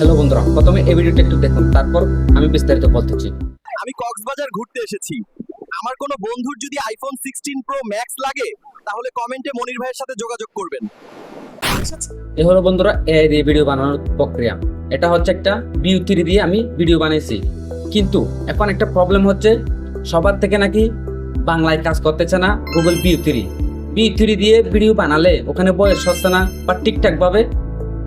Hello বন্ধুরা প্রথমে এই ভিডিওটা একটু দেখুন তারপর আমি বিস্তারিত বলতেছি আমি কক্সবাজার ঘুরতে এসেছি। আমার কোনো বন্ধুর যদি আইফোন সিক্সটিন প্রো ম্যাক্স লাগে তাহলে কমেন্টে মনির ভাইয়ের সাথে যোগাযোগ করবেন। এই হলো বন্ধুরা এআই দিয়ে ভিডিও বানানোর প্রক্রিয়া। এটা হচ্ছে একটা বিউ থ্রি দিয়ে আমি ভিডিও বানিয়েছি কিন্তু এখন একটা প্রবলেম হচ্ছে সবার থেকে নাকি বাংলায় কাজ করতেছে না Google Veo three Veo three দিয়ে ভিডিও বানালে ওখানে বয়স হচ্ছে না বা ঠিকঠাকভাবে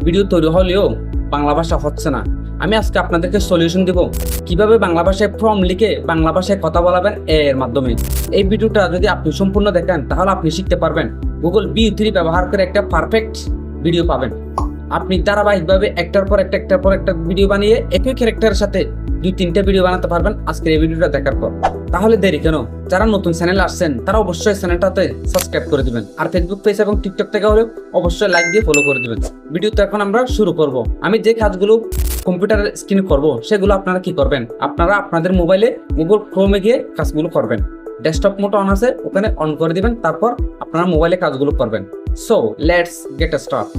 ভিডিও তৈরি হলেও বাংলা ভাষা হচ্ছে না। আমি আজকে আপনাদেরকে সলিউশন দিব কীভাবে বাংলা ভাষায় ফর্ম লিখে বাংলা ভাষায় কথা বলাবেন এর মাধ্যমে। এই ভিডিওটা যদি আপনি সম্পূর্ণ দেখেন, তাহলে আপনি শিখতে পারবেন। গুগল বি থ্রি ব্যবহার করে একটা পারফেক্ট ভিডিও পাবেন। আপনি ধারাবাহিকভাবে একটার পর একটা, একটার পর একটা ভিডিও বানিয়ে একই ক্যারেক্টারের সাথে দুই, তিনটা ভিডিও বানাতে পারবেন। আজকের এই ভিডিওটা দেখার পর। তাহলে দেরি কেন? যারা নতুন চ্যানেল আসছেন, তারা অবশ্যই চ্যানেলটাতে সাবস্ক্রাইব করে দিবেন। আর ফেসবুক পেজ এবং টিকটক থেকে হলেও অবশ্যই লাইক দিয়ে ফলো করে দিবেন। ভিডিও তো এখন আমরা শুরু করব। আমি যে কাজগুলো কম্পিউটারের স্ক্রিনে করব, সেগুলো আপনারা কি করবেন? আপনারা আপনাদের মোবাইলে গুগল ক্রোমে গিয়ে কাজগুলো করবেন। ডেস্কটপ মোড অন আছে, ওখানে অন করে দিবেন, তারপর আপনারা মোবাইলে কাজগুলো করবেন। So let's get start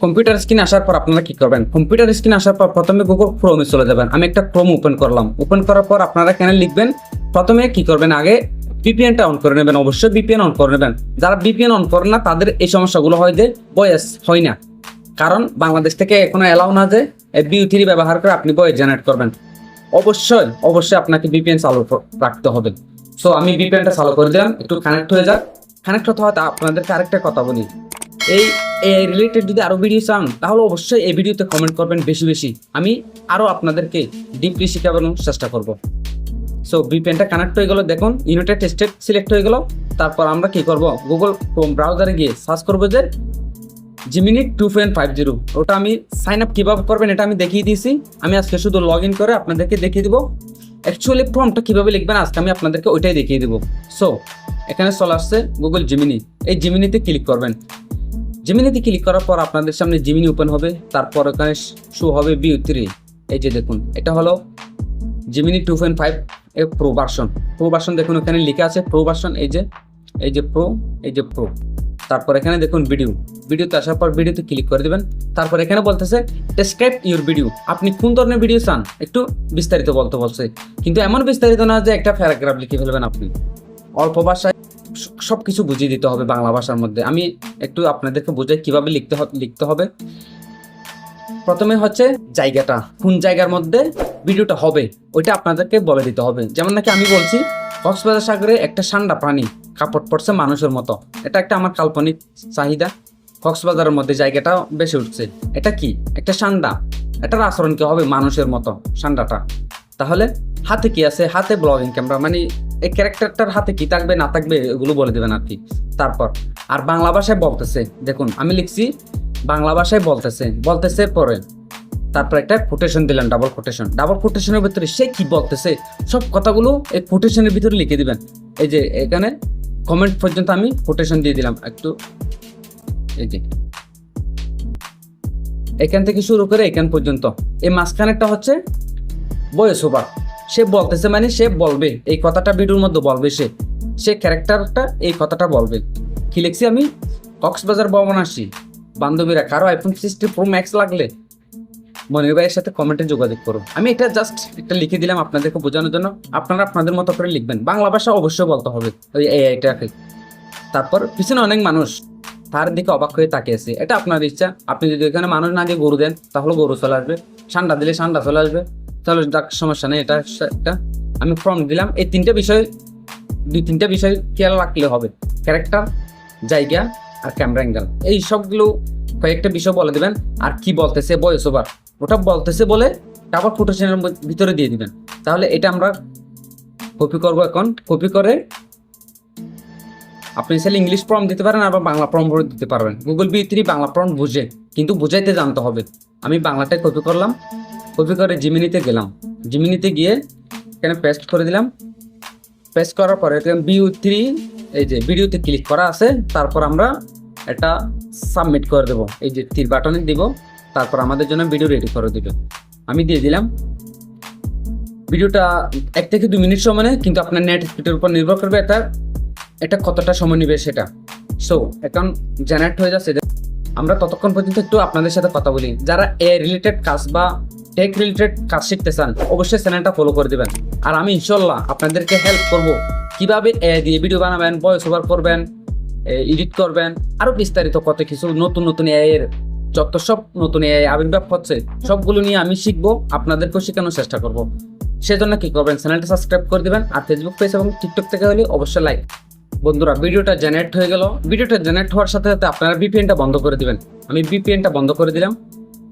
computer screen আসার পর আপনারা কি করবেন? কম্পিউটার স্ক্রিন আসার পর প্রথমে গুগল ক্রোমে চলে যাবেন। আমি একটা ক্রোম ওপেন করলাম। ওপেন করার পর আপনারা কেন লিখবেন? প্রথমে কি করবেন? আগে বিপিএনটা অন করে নেবেন। অবশ্যই বিপিএন অন করে নেবেন। যারা বিপিএন অন করেন না, তাদের এই সমস্যাগুলো হয় যে, বয়স হয় না। কারণ বাংলাদেশ থেকে এখনও অ্যালাউ না যে বিউ থ্রি ব্যবহার করে আপনি বয়স জেনারেট করবেন। অবশ্যই অবশ্যই আপনাকে বিপিএন চালু রাখতে হবে। সো আমি বিপিএনটা চালু করে দিলাম। একটু কানেক্ট হয়ে যাক। কানেক্ট হতে হতে আপনাদেরকে আরেকটা কথা বলি। এই রিলেটেড যদি আরও ভিডিও চান, তাহলে অবশ্যই এই ভিডিওতে কমেন্ট করবেন বেশি বেশি। আমি আরও আপনাদেরকে ডিপলি শেখানোর চেষ্টা করব। সো ভিপিএনটা কানেক্ট হয়ে গেল, দেখুন ইউনাইটেড স্টেট সিলেক্ট হয়ে গেল। তারপর আমরা কি করব? গুগল ক্রোম ব্রাউজারে গিয়ে সার্চ করব যে Gemini two point five zero ওটা আমি সাইন আপ কীভাবে করবেন এটা আমি দেখিয়ে দিয়েছি। আমি আজকে শুধু লগ ইন করে আপনাদেরকে দেখিয়ে দিব। অ্যাকচুয়ালি ফর্মটা কীভাবে লিখবেন আজকে আমি আপনাদেরকে ওইটাই দেখিয়ে দিব। সো এখানে চলে আসছে গুগল জিমিনি এই জিমিনিতে ক্লিক করবেন। জিমিনিতে ক্লিক করার পর আপনাদের সামনে জিমিনি ওপেন হবে, তারপর ওখানে শো হবে বিউ থ্রি এই যে দেখুন, এটা হলো জিমিনি টু পয়েন্ট ফাইভ এ প্রো ভার্সন প্রো ভার্সন দেখুন এখানে লেখা আছে প্রো ভার্সন এই যে এই যে প্রো এই যে প্রো তারপর এখানে দেখুন ভিডিও ভিডিওতে আসার পর ভিডিওতে ক্লিক করে দেবেন। তারপর এখানে বলতেছে ডেসক্রাইব ইউর ভিডিও আপনি কোন ধরনের ভিডিও চান? একটু বিস্তারিত বলতে বলছে। কিন্তু এমন বিস্তারিত না যে একটা প্যারাগ্রাফ লিখে ফেলবেন আপনি। অল্প ভাষায় সব কিছু বুঝিয়ে দিতে হবে বাংলা ভাষার মধ্যে। আমি একটু আপনাদেরকে বোঝাই কীভাবে লিখতে লিখতে হবে। প্রথমে হচ্ছে জায়গাটা, কোন জায়গার মধ্যে ভিডিওটা হবে, ওইটা আপনাদেরকে বলে দিতে হবে। যেমন নাকি আমি বলছি, কক্সবাজার সাগরে একটা ঠান্ডা প্রাণী কাপড় পড়ছে মানুষের মতো। এটা একটা আমার কাল্পনিক চাহিদা। কক্সবাজারের মধ্যে জায়গাটা বেশি উঠছে। এটা কি? একটা সান্ডা। এটার আচরণ কি হবে মানুষের মতো, সান্ডাটা? তাহলে হাতে কি আছে? হাতে ব্লগিং ক্যামেরা মানে এই ক্যারেক্টারটার হাতে কি থাকবে, না থাকবে, এগুলো বলে দেবেন আর কি। তারপর, আর বাংলা ভাষায় বলতেছে, দেখুন, আমি লিখছি, বাংলা ভাষায় বলতেছে বলতেছে পরে, তারপর একটা কোটেশন দিলেন ডাবল কোটেশন ডাবল কোটেশনের ভিতরে সে কি বলতেছে, সব কথাগুলো এই কোটেশনের ভিতরে লিখে দিবেন। এই যে, এখানে কমেন্ট পর্যন্ত আমি কোটেশন দিয়ে দিলাম, একটু। এই যে। এখান থেকে শুরু করে এখান পর্যন্ত। এই মাঝখানেরটা হচ্ছে বয়স ওভার সে বলতেছে মানে সে বলবে, এই কথাটা ভিডিওর মধ্যে বলবে সে। সে ক্যারেক্টারটা এই কথাটা বলবে। কি লিখছি আমি? কক্সবাজার ভবন আসি বান্ধবীরা, কারও আইফোন সিক্সটি প্রো ম্যাক্স লাগলে? মনির ভাইয়ের সাথে কমেন্টে যোগাযোগ করুন আমি এটা জাস্ট একটা লিখে দিলাম আপনাদেরকে বোঝানোর জন্য। আপনারা আপনাদের মতো করে লিখবেন। বাংলা ভাষা অবশ্যই বলতে হবে ওই এআইটাকে তারপর পিছনে অনেক মানুষ, তার দিকে অবাক হয়ে তাকিয়েছে এটা আপনার ইচ্ছা। আপনি যদি এখানে মানুষ না দিয়ে গরু দেন, তাহলে গরু চলে আসবে। ঠান্ডা দিলে ঠান্ডা চলে আসবে। তাহলে সমস্যা নেই, এটা একটা আমি ফর্ম দিলাম। এই তিনটে বিষয়, দুই তিনটা বিষয় খেয়াল রাখলে হবে। ক্যারেক্টার জায়গা আর ক্যামেরা অ্যাঙ্গেল এই সবগুলো কয়েকটা বিষয় বলে দেবেন, আর কি বলতেছে বয়স ওভার ওটা বলতেছে বলে তারপর আবার কোটেশনের ভিতরে দিয়ে দিবেন। তাহলে এটা আমরা কপি করব এখন। কপি করে আপনি চাইলে ইংলিশ ফর্ম দিতে পারেন, আবার বাংলা ফর্ম দিতে পারবেন। Google Veo three Bangla form বুঝে, কিন্তু বুঝাইতে জানতে হবে। আমি বাংলাটাই কপি করলাম। কপি করে জিমিনিতে গেলাম। জিমিনিতে গিয়ে এখানে পেস্ট করে দিলাম। পেস্ট করার পরে বিউ থ্রি এই যে ভিডিওতে ক্লিক করা আছে, তারপর আমরা এটা সাবমিট করে দেবো। এই যে তীর বাটনে দিব, তারপর আমাদের জন্য ভিডিও রেডি করে দিবে আমি দিয়ে দিলাম। ভিডিওটা এক থেকে দু মিনিট সময় নেয়, কিন্তু আপনার নেট স্পিডের উপর নির্ভর করবে এটা এটা কতটা সময় নেবে সেটা। সো এখন জেনারেট হয়ে যাচ্ছে। আমরা ততক্ষণ পর্যন্ত একটু আপনাদের সাথে কথা বলি। যারা এ রিলেটেড কাজ বা টেক রিলেটেড কাজ শিখতে চান, অবশ্যই চ্যানেলটা ফলো করে দিবেন। আর আমি ইনশাল্লাহ আপনাদেরকে হেল্প করব। কীভাবে এ দিয়ে ভিডিও বানাবেন ভয়েস ওভার করবেন এডিট করবেন আরও বিস্তারিত কত কিছু, নতুন নতুন এআই এর যত সব নতুন এআই আবির্ভাব হচ্ছে, সবগুলো নিয়ে আমি শিখব, আপনাদেরকেও শেখানোর চেষ্টা করব। সেজন্য কি করবেন চ্যানেলটা সাবস্ক্রাইব করে দিবেন, আর ফেসবুক পেজ এবং টিকটক থেকে হলে অবশ্যই লাইক বন্ধুরা ভিডিওটা জেনারেট হয়ে গেল। ভিডিওটা জেনারেট হওয়ার সাথে সাথে আপনারা ভিপিএনটা বন্ধ করে দিবেন। আমি ভিপিএনটা বন্ধ করে দিলাম।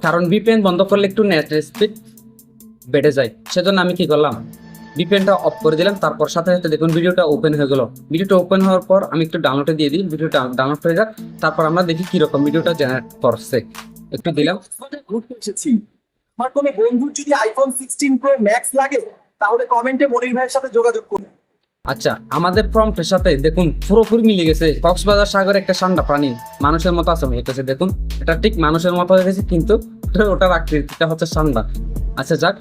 কারণ ভিপিএন বন্ধ করলে একটু নেট স্পিড বেড়ে যায়। সেজন্য আমি কি করলাম? ভিপিএনটা অফ করে দিলাম, তারপর সাথে সাথে দেখুন ভিডিওটা ওপেন হয়ে গেল। ভিডিওটা ওপেন হওয়ার পর আমি একটু ডাউনলোডে দিয়ে দিই ভিডিওটা ডাউনলোড হয়ে যাক, তারপর আমরা দেখি কীরকম ভিডিওটা জেনারেট করছে। একটু দিলাম। আমার কোনো বন্ধুর যদি আইফোন সিক্সটিন প্রো ম্যাক্স লাগে, তাহলে কমেন্টে মনির ভাইয়ের সাথে যোগাযোগ করুন। আচ্ছা আমাদের প্রম্পটের সাথে দেখুন পুরোপুরি মিলে গেছে। কক্সবাজার সাগর একটা ঠান্ডা প্রাণী মানুষের মতো আছে গেছে দেখুন। এটা ঠিক মানুষের মতো হয়ে গেছে কিন্তু ওটা- আকৃতিটা হচ্ছে ঠান্ডা। আচ্ছা যাক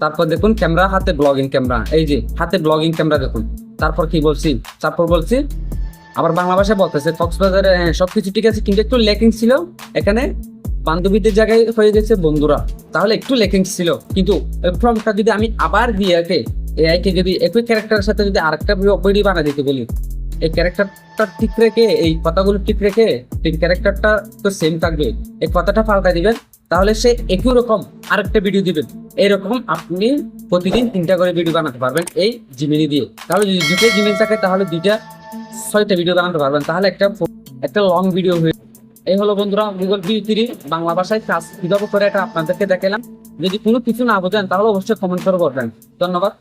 তারপর দেখুন ক্যামেরা হাতে ব্লগিং ক্যামেরা। এই যে হাতে ব্লগিং ক্যামেরা দেখুন। তারপর কি বলছি? তারপর বলছি আবার বাংলা ভাষায় বলতেছে কক্সবাজারে হ্যাঁ, সবকিছু ঠিক আছে কিন্তু একটু লেকিং ছিল। এখানে বান্ধবীদের জায়গায় হয়ে গেছে বন্ধুরা। তাহলে একটু লেকিং ছিল। কিন্তু ফর্মটা যদি আমি আবার দিয়ে এআই কে যদি একই ক্যারেক্টারের সাথে যদি আরেকটা ভিডিও বানা দিতে বলি, এই ক্যারেক্টারটা ঠিক রেখে, এই কথাগুলো ঠিক রেখে এই ক্যারেক্টারটা তো সেম থাকবে। এই কথাটা পাল্টা দিবেন, তাহলে সে একই রকম আরেকটা ভিডিও দিবেন। এইরকম আপনি প্রতিদিন তিনটা করে ভিডিও বানাতে পারবেন এই জিমিনি দিয়ে। তাহলে যদি দুটো জিমেল থাকে, তাহলে দুইটা, ছয়টা ভিডিও বানাতে পারবেন। তাহলে একটা একটা লং ভিডিও হয়ে এই হলো বন্ধুরা গুগল ভি থ্রি বাংলা ভাষায় কাজ কীভাবে করে, এটা আপনাদেরকে দেখালাম। যদি কোনো কিছু না বোঝেন, তাহলে অবশ্যই কমেন্ট করে বলবেন। ধন্যবাদ।